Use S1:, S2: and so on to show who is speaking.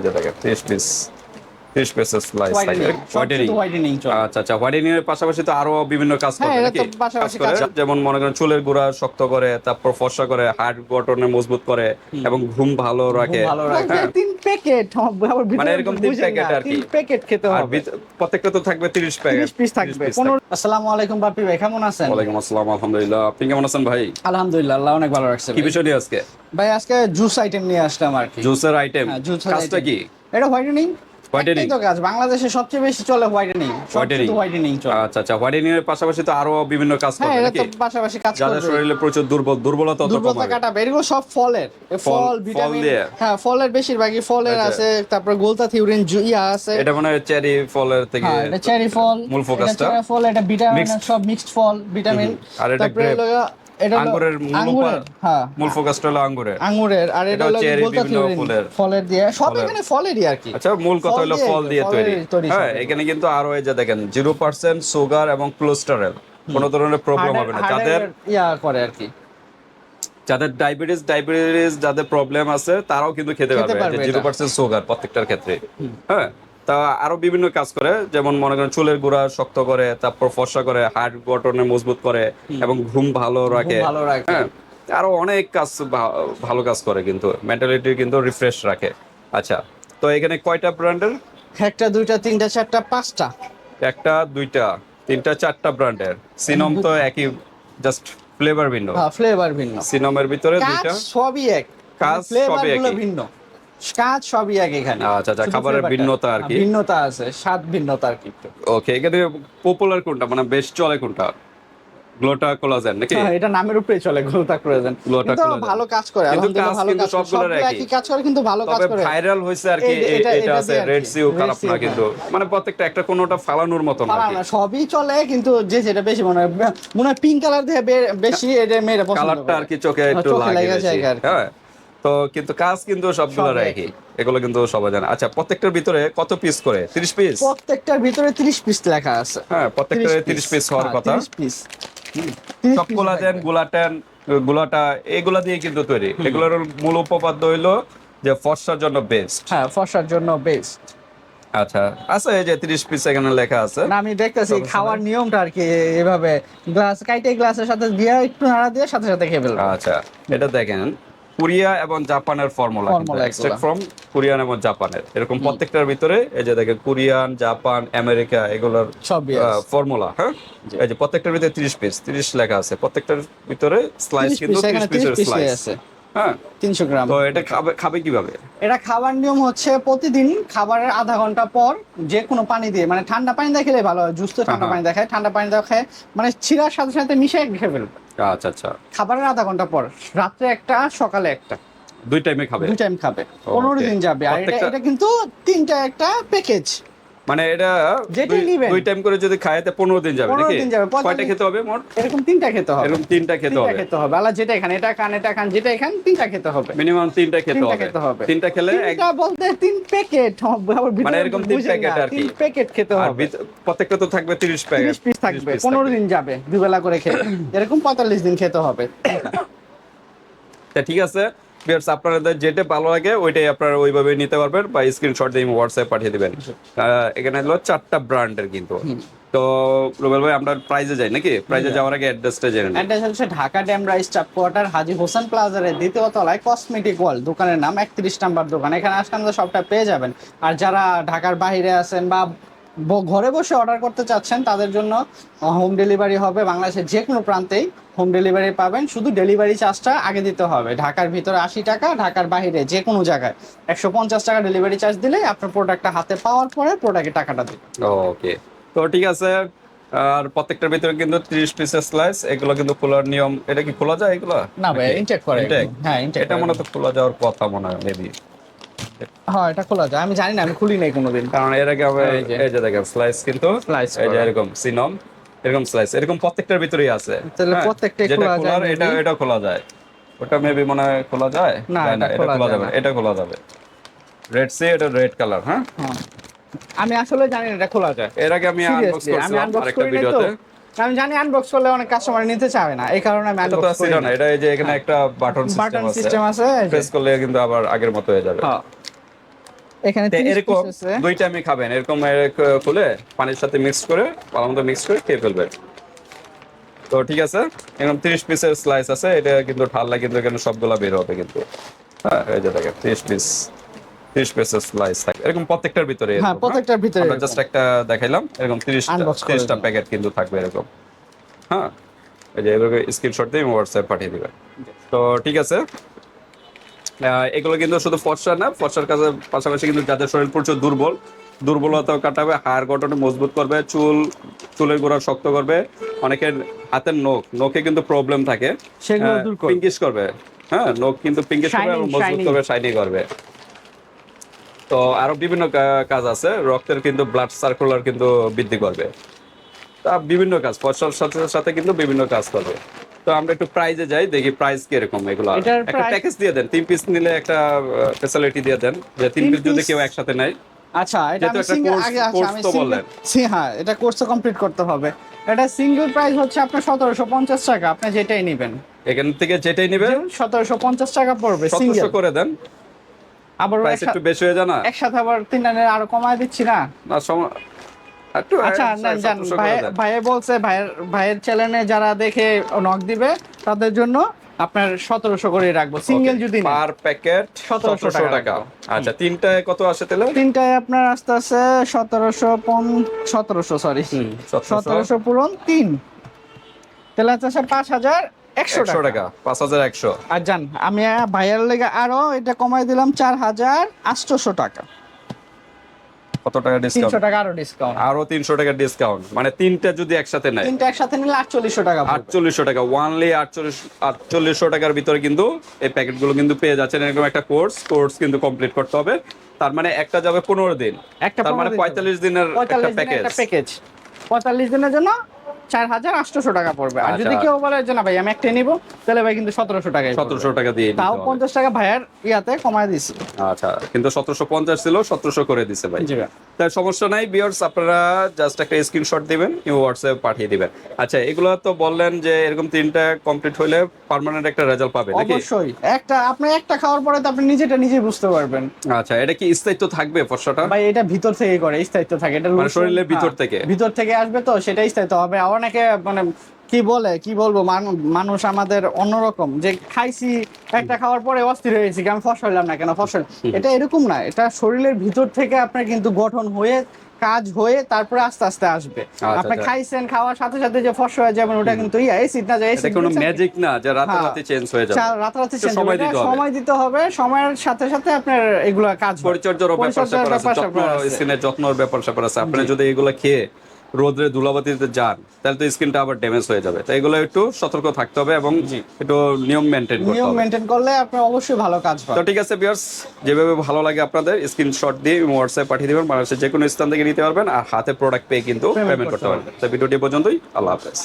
S1: এই যে দেখেন 30 পিস 30 পিসের স্লাইস হোয়াইটেনিং আচ্ছা আচ্ছা হোয়াইটেনিং এর পাশাপাশি তো আরও বিভিন্ন কাজ করে
S2: হ্যাঁ, তো
S1: নাকি কাজ করে। যেমন মনে করেন চুলের গোড়া শক্ত করে তারপর ফর্সা করে গঠনে মজবুত করে এবং ঘুম ভালো রাখে। হ্যাঁ।
S2: তিন প্যাকেট
S1: মানে এরকম তিন প্যাকেট আর কি।
S2: তিন প্যাকেট খেতে হবে।
S1: প্রত্যেকটা তো থাকবে 30 প্যাকেট।
S2: 30 পিস থাকবে। আসসালামু আলাইকুম বাপি ভাই কেমন আছেন?
S1: ওয়ালাইকুম আসসালাম আলহামদুলিল্লাহ। আপনি কেমন আছেন ভাই?
S2: আলহামদুলিল্লাহ আল্লাহ অনেক ভালো রাখছে
S1: কি বিষয় আজকে?
S2: ভাই আজকে জুস আইটেম নিয়ে আসলাম আর কি।
S1: জুসের আইটেম
S2: হ্যাঁ,
S1: কাজটা কি?
S2: এটা হোয়াইটেনিং
S1: Whitening?
S2: তো কাজ বাংলাদেশে সবচেয়ে বেশি চলে হোয়াইটেনিং
S1: হোয়াইটেনিং
S2: হোয়াইটেনিং চলে।
S1: আচ্ছা আচ্ছা হোয়াইটেনিং এর পাশাপাশি তো আরও বিভিন্ন কাজ
S2: হ্যাঁ
S1: করে
S2: এটা
S1: নাকি?
S2: পাশাপাশি কাজ
S1: যাদের শরীরে প্রচুর দুর্বল দুর্বলতা তো
S2: দুর্বলতা কাটাবে এগুলো সব ফলের।
S1: ফল-
S2: ভিটামিন? হ্যাঁ ফলের বেশিরভাগই ফলের। আছে তারপর গোলতা থিউরিন ইয়া আছে।
S1: এটা মানে চেরি ফলের থেকে
S2: হ্যাঁ এটা চেরি ফল
S1: মূল ফোকাসটা?
S2: চেরি ফল এটা ভিটামিন সব মিক্সড ফল ভিটামিন।
S1: আর এটা
S2: এটা
S1: আঙ্গুরের মূল উপা-
S2: হ্যাঁ।
S1: ফোকাসটা হলো আঙ্গুরের।
S2: আঙ্গুরের আর এটা হলো
S1: ফুলের।
S2: ফলের দিয়ে। সব এখানে ফলেরই আর কি।
S1: আচ্ছা মূল কথা হলো ফল দিয়ে তৈরি। হ্যাঁ এখানে কিন্তু আরও এই যে দেখেন জিরো পার্সেন্ট সুগার এবং কোলেস্টেরল কোনো ধরনের প্রবলেম হবে না। যাদের
S2: ইয়া করে আর কি।
S1: যাদের ডায়াবেটিস ডায়াবেটিস যাদের প্রবলেম আছে তারাও কিন্তু খেতে পারবে। জিরো পার্সেন্ট সুগার প্রত্যেকটার ক্ষেত্রে। হ্যাঁ তা আরও বিভিন্ন কাজ করে যেমন মনে করেন চুলের গোড়া শক্ত করে তারপর ফর্সা করে হার্ট গঠনে মজবুত করে এবং ঘুম ভালো রাখে।
S2: ভালো রাখে।
S1: হ্যাঁ আরও অনেক কাজ ভালো কাজ করে কিন্তু মেন্টালিটি কিন্তু রিফ্রেশ রাখে। আচ্ছা তো এখানে কয়টা ব্র্যান্ডের?
S2: একটা দুইটা তিনটা চারটা পাঁচটা।
S1: একটা দুইটা তিনটা চারটা ব্র্যান্ডের। সিনম তো একই জাস্ট ফ্লেভার ভিন্ন।
S2: হ্যাঁ ফ্লেভার ভিন্ন।
S1: সিনমের ভিতরে দুইটা।
S2: সবই এক।
S1: কাজ সবই একই।
S2: ভিন্ন। কাজ সবই এক এখানে।
S1: আচ্ছা, আচ্ছা, খাবারের ভিন্নতা আর কি।
S2: ভিন্নতা আছে স্বাদ ভিন্নতা আর কি
S1: ওকে এখানে পপুলার কোনটা? মানে বেশ চলে কোনটা? গ্লোটা কোলাজেন নাকি?
S2: হ্যাঁ, এটা নামের উপরে চলে গোলতা করেছেন
S1: গোলতা
S2: কিন্তু ভালো কাজ করে
S1: কিন্তু
S2: আলহামদুলিল্লাহ ভালো কাজ করে। সবগুলো
S1: একই।
S2: কাজ করে কিন্তু ভালো কাজ
S1: তবে
S2: করে।
S1: ভাইরাল হয়েছে আর কি
S2: এটা-
S1: আছে রেড সিও খারাপ না কিন্তু। মানে প্রত্যেকটা একটা কোনোটা ফালানোর মতো না
S2: সবই চলে কিন্তু যে যেটা বেশি মনে হয় মনে হয় পিঙ্ক কালার দিয়ে বেশি এটা মেয়েরা পছন্দ
S1: কালারটা আর কি চোখে
S2: হ্যাঁ,
S1: একটু লাগে। হ্যাঁ। তো কিন্তু কাজ কিন্তু সবগুলোর
S2: সব
S1: একই। এগুলো কিন্তু সবাই জানে। আচ্ছা প্রত্যেকটার ভিতরে কত পিস করে? 30 পিস
S2: প্রত্যেকটার ভিতরে 30 পিস লেখা আছে।
S1: হ্যাঁ প্রত্যেকটা 30 পিস হওয়ার
S2: হ্যাঁ,
S1: কথা।
S2: 30 পিস
S1: সব কোলাজেন গুলাটেন গুলাটা এগুলা দিয়ে কিন্তু তৈরি। এগুলোর মূল উপাদান হইল যে ফর্সার জন্য বেস্ট
S2: হ্যাঁ ফসার জন্য বেস্ট
S1: আচ্ছা আছে এই যে 30 পিস এখানে লেখা আছে।
S2: না আমি দেখতেছি খাওয়ার নিয়মটা আর কি এভাবে গ্লাস কাইটে গ্লাসের সাথে দিয়ে একটু নাড়া দিয়ে সাথে সাথে খেয়ে ফেলব।
S1: আচ্ছা এটা দেখেন। কোরিয়া এবং জাপানের ফর্মুলা এক্সট্রাক্ট ফ্রম কোরিয়ান এবং জাপানের। এরকম প্রত্যেকটার ভিতরে এই যে দেখেন কোরিয়ান জাপান আমেরিকা এগুলোর
S2: সব
S1: ফর্মুলা হ্যাঁ? এই যে প্রত্যেকটার ভিতরে 30 পিস 30 লেখা আছে। প্রত্যেকটার ভিতরে স্লাইস কিন্তু
S2: piece,
S1: 30 পিসের স্লাইস
S2: আছে।
S1: হ্যাঁ।
S2: 300 গ্রাম।
S1: তো এটা খাবে খাবে কীভাবে?
S2: এটা খাবার নিয়ম হচ্ছে প্রতিদিন খাবারের আধা ঘণ্টা পর যে কোনো পানি দিয়ে মানে ঠান্ডা পানি দিয়ে খেলে ভালো হয় জুস তো ঠান্ডা
S1: হ্যাঁ,
S2: পানি দেখায় ঠান্ডা পানি দেওয়া খায় মানে চিরার সাথে সাথে মিশে খেয়ে ফেলবে।
S1: আচ্ছা আচ্ছা।
S2: খাবারের আধা ঘণ্টা পর রাত্রে একটা সকালে একটা।
S1: দুই টাইমে খাবে?
S2: দুই টাইম খাবে। পনেরো দিন যাবে। আর এটা কিন্তু তিনটা একটা প্যাকেজ
S1: মানে এটা
S2: যেটাই নিবেন।
S1: দুই টাইম করে যদি খায় তা পনেরো দিন যাবে
S2: 15 দিন যাবে,
S1: কয়টা খেতে হবে মোট?
S2: এরকম তিনটা খেতে হবে।
S1: এরকম তিনটা খেতে হবে।
S2: খেতে হবে। আলা যেটা এখানে এটা খান এটা খান যেটা এখান তিনটা খেতে হবে।
S1: মিনিমাম তিনটা খেতে হবে।
S2: খেতে হবে।
S1: তিনটা খেলে এক-
S2: তিনটা বলতে তিন প্যাকেট
S1: মানে এরকম তিন packet আর কি।
S2: তিন প্যাকেট খেতে হবে।
S1: প্রত্যেকটা তো থাকবে তিরিশ প্যাকেট
S2: তিরিশ পিস থাকবে পনেরো দিন যাবে দুবেলা করে খেলে এরকম পঁয়তাল্লিশ দিন খেতে হবে।
S1: তা ঠিক আছে। বিয়ার্স আপনাদের যেটা ভালো লাগে ওইটাই আপনারা ওইভাবে নিতে পারবেন বা স্ক্রিনশট দিয়ে হোয়াটসঅ্যাপ পাঠিয়ে দিবেন। এখানে হলো চারটা ব্র্যান্ডের কিন্তু। তো রুবেল ভাই আমরা প্রাইজে যাই নাকি? প্রাইজে যাওয়ার আগে অ্যাড্রেসটা জেনে নিই।
S2: অ্যাড্রেস হচ্ছে ঢাকা ড্যামরা স্টাফ কোয়ার্টার হাজি হোসেন প্লাজারের দ্বিতীয় তলায় কসমেটিক ওয়াল দোকানের নাম একত্রিশ নাম্বার দোকান। এখানে আসলে আমাদের সবটা পেয়ে যাবেন। আর যারা ঢাকার বাইরে আছেন বা ঘরে বসে অর্ডার করতে চাচ্ছেন তাদের জন্য হোম ডেলিভারি হবে বাংলাদেশের যে কোনো প্রান্তেই। হোম ডেলিভারি পাবেন। শুধু ডেলিভারি চার্জটা আগে দিতে হবে। ঢাকার ভিতরে আশি টাকা ঢাকার বাইরে যে কোনো জায়গায়। একশো পঞ্চাশ টাকা ডেলিভারি চার্জ দিলে আপনার প্রোডাক্টটা হাতে পাওয়ার পরে প্রোডাক্টের টাকাটা দিন
S1: ওকে তো ঠিক আছে আর প্রত্যেকটার ভিতরে কিন্তু তিরিশ পিসের স্লাইস এগুলো কিন্তু খোলার নিয়ম এটা কি খোলা যায় এগুলো?
S2: না ভাই? ইনটেক করে? হ্যাঁ ইনটেক
S1: এটা মনে তো খোলা যাওয়ার কথা মনে হয় মেবি
S2: হ্যাঁ এটা খোলা যায়। আমি জানি না আমি খুলি নাই কোনোদিন।
S1: কারণ এর আগে আমি
S2: এই যে।
S1: দেখেন স্লাইস কিন্তু
S2: Slice
S1: এই যে এরকম সিনম। এরকম স্লাইস এরকম প্রত্যেকটার ভিতরেই আছে।
S2: তাহলে
S1: হ্যাঁ,
S2: প্রত্যেকটাই খোলা যায়
S1: এটা? এটা খোলা যায়। ওটা মেবি মনে হয় খোলা যায়?
S2: না,
S1: যায়
S2: এটা খোলা
S1: যাবে এটা খোলা যাবে। রেড সি এটা রেড কালার হ্যাঁ?
S2: হ্যাঁ। আমি আসলে জানি না এটা খোলা যায়।
S1: এর আগে আমি আনবক্স করছিলাম
S2: আনবক্স
S1: আরেকটা ভিডিওতে
S2: আমি জানি আনবক্স করলে অনেক কাস্টমার নিতে চাবে না এই কারণে আমি আনবক্স করি
S1: না এটা এই যে এখানে একটা বাটন সিস্টেম
S2: বাটন
S1: আছে।
S2: সিস্টেম আছে
S1: প্রেস করলে কিন্তু আবার আগের মতো হয়ে যাবে।
S2: হ্যাঁ। এখানে
S1: এরকম। দুইটা আমি খাবেন। এরকম খুলে পানির সাথে মিক্স করে ভালো মতো মিক্স করে খেয়ে ফেলবেন। তো ঠিক আছে এরকম তিরিশ পিসের স্লাইস আছে। এটা কিন্তু ঠান্ডা কিন্তু এখানে সবগুলা বের হবে কিন্তু। হ্যাঁ এই যে দেখেন তিরিশ পিস তিরিশ পিসের স্লাইস থাকে। এরকম প্রত্যেকটার ভিতরে
S2: হ্যাঁ, প্রত্যেকটার ভিতরে এরকম।
S1: জাস্ট একটা দেখাইলাম। এরকম তিরিশটা প্যাকেট কিন্তু থাকবে এরকম। হ্যাঁ এই যে এভাবে স্ক্রিনশট দিয়ে হোয়াটসঅ্যাপ পাঠিয়ে দিবেন। তো ঠিক আছে এগুলো কিন্তু শুধু ফর্সা না ফর্সার কাছে পাশাপাশি কিন্তু যাদের শরীর প্রচুর দুর্বল দুর্বলতা কাটাবে হাড় গঠনে মজবুত করবে চুল চুলের গোড়া শক্ত করবে অনেকের হাতের নখ নখে কিন্তু প্রবলেম থাকে।
S2: সেগুলো দূর করবে।
S1: পিঙ্কিশ করবে। হ্যাঁ নখ কিন্তু পিঙ্কিশ করবে এবং মজবুত করবে শাইনি করবে। তো আরও বিভিন্ন কাজ আছে রক্তের কিন্তু ব্লাড সার্কুলার কিন্তু বৃদ্ধি করবে। তা বিভিন্ন কাজ ফসল সাথে সাথে কিন্তু বিভিন্ন কাজ করবে। তো আমরা একটু প্রাইজে যাই দেখি প্রাইস কীরকম এগুলো একটা প্যাকেজ দিয়ে দেন তিন পিস নিলে একটা ফ্যাসিলিটি দিয়ে দেন যে তিন পিস যদি কেউ একসাথে নেয়।
S2: আচ্ছা এটা আমি সিঙ্গেল আগে আচ্ছা আমি
S1: তো
S2: সিঙ্গেল হ্যাঁ এটা কোর্সটা কমপ্লিট করতে হবে। এটা সিঙ্গেল প্রাইস হচ্ছে আপনার সতেরোশো পঞ্চাশ টাকা আপনি যেটাই নেবেন।
S1: এখান থেকে যেটাই নিবে
S2: সতেরোশো পঞ্চাশ টাকা পড়বে সিঙ্গেল
S1: করে দেন।
S2: আবার
S1: প্রাইস একটু বেশি হয়ে যায় না?
S2: একসাথে আবার তিন রানের আরও কমায় দিচ্ছি না?
S1: না
S2: আচ্ছা নেন যান
S1: 1700 করে
S2: ভাই বলছে ভাইয়ের ভাইয়ের চ্যানেলে যারা দেখে নক দিবে তাদের জন্য আপনার সতেরোশো করে রাখব সিঙ্গেল যদি
S1: পার প্যাকেট সতেরোশো
S2: টাকা
S1: আচ্ছা তিনটায় কত আসে তাহলে?
S2: তিনটায় আপনার আস্তে আস্তে সতেরোশো পন সতেরোশো সরি
S1: সতেরোশো।
S2: পূরণ তিন। তাহলে হচ্ছে আসে পাঁচ হাজার একশো টাকা
S1: পাঁচ হাজার একশো।
S2: আর জান আমি ভাইয়ের লেগে আরও এটা কমাই দিলাম চার হাজার আটশোশো টাকা।
S1: কত টাকা ডিসকাউন্ট
S2: টাকা আরও ডিসকাউন্ট
S1: আরও তিনশো টাকা ডিসকাউন্ট মানে তিনটা যদি একসাথে নেয়।
S2: তিনটা একসাথে নিলে আটচল্লিশশো টাকা পড়বে।
S1: আটচল্লিশশো টাকা। ওয়ানলি আটচল্লিশ আটচল্লিশশো টাকার ভিতরে কিন্তু এই প্যাকেটগুলো কিন্তু পেয়ে যাচ্ছেন। এরকম একটা কোর্স কোর্স কিন্তু কমপ্লিট করতে হবে। তার মানে একটা যাবে পনেরো দিন।
S2: একটা
S1: তার মানে
S2: 15
S1: পঁয়তাল্লিশ দিনের একটা প্যাকেজ
S2: একটা প্যাকেজ পঁয়তাল্লিশ দিনের জন্য চার হাজার আটশোশো টাকা পড়বে। আর যদি
S1: আচ্ছা।
S2: কেউ বলে যে না ভাই আমি একটাই নিবো তাহলে ভাই কিন্তু সতেরোশো টাকা
S1: সতেরোশো টাকা দিয়ে
S2: তাও পঞ্চাশ টাকা ভাইয়ের ইয়াতে কমায় দিছি।
S1: আচ্ছা কিন্তু সতেরোশো পঞ্চাশ ছিল সতেরোশো করে দিছে ভাই। তাই সমস্যা নাই বিয়ার্স আপনারা জাস্ট একটা স্ক্রিনশট দিবেন হোয়াটসঅ্যাপ পাঠিয়ে দিবেন। আচ্ছা এগুলো তো বললেন যে এরকম তিনটা কমপ্লিট হলে পার্মানেন্ট একটা রেজাল্ট পাবে নাকি?
S2: অবশ্যই। একটা আপনি একটা খাওয়ার পরে তো আপনি নিজেটা নিজেই বুঝতে পারবেন।
S1: আচ্ছা এটা কি স্থায়িত্ব থাকবে ফর্সাটা
S2: ভাই এটা ভিতর থেকে করে স্থায়িত্ব থাকে এটা
S1: মানে শরীরের ভিতর
S2: হ্যাঁ,
S1: থেকে?
S2: ভিতর থেকে আসবে তো সেটাই স্থায়িত্ব হবে। আর অনেকে মানে কি বলে কি বলব মানুষ আমাদের অন্যরকম। যে খাইছি একটা খাওয়ার পরে অস্থির হয়েছি আমি ফসল না কেন ফসল এটা এরকম না এটা শরীরের ভিতর থেকে আপনার কিন্তু গঠন হয়ে কাজ হয়ে তারপরে আস্তে আস্তে আসবে। আপনি
S1: আচ্ছা।
S2: খাইছেন খাওয়ার সাথে সাথে যে ফসল হয়ে যাবেন ওটা কিন্তু ইয়া এসিড না যে
S1: এটা
S2: এসিড
S1: কোনো ম্যাজিক না যে
S2: হ্যাঁ।
S1: চেঞ্জ হয়ে যাবে।
S2: রাতারাতি change
S1: সময়
S2: হবে।
S1: দিতে হবে।
S2: সময় দিতে হবে সময়ের সাথে সাথে আপনার এগুলো কাজ
S1: পরিচর্যার ব্যাপার স্যাপার আছে যত্ন স্কিনের যত্নর ব্যাপার স্যাপার আছে। আপনি যদি এগুলো খেয়ে রোদ্রে ধুলাবাতিতে যান তাহলে তো স্কিনটা আবার ড্যামেজ হয়ে যাবে। তাই এগুলো একটু সতর্ক থাকতে হবে এবং একটু নিয়ম মেনটেন করতে
S2: নিয়ম মেনটেন করলে আপনার অবশ্যই ভালো কাজ
S1: তো ঠিক আছে বিয়ার্স যেভাবে ভালো লাগে আপনাদের স্ক্রিনশট দিয়ে হোয়াটসঅ্যাপ পাঠিয়ে দিবেন বাংলাদেশের যে কোনো স্থান থেকে নিতে পারবেন আর হাতে প্রোডাক্ট পেয়ে কিন্তু পেমেন্ট
S2: করতে
S1: করতে পারবেন। তো ভিডিওটি পর্যন্তই আল্লাহ হাফেজ।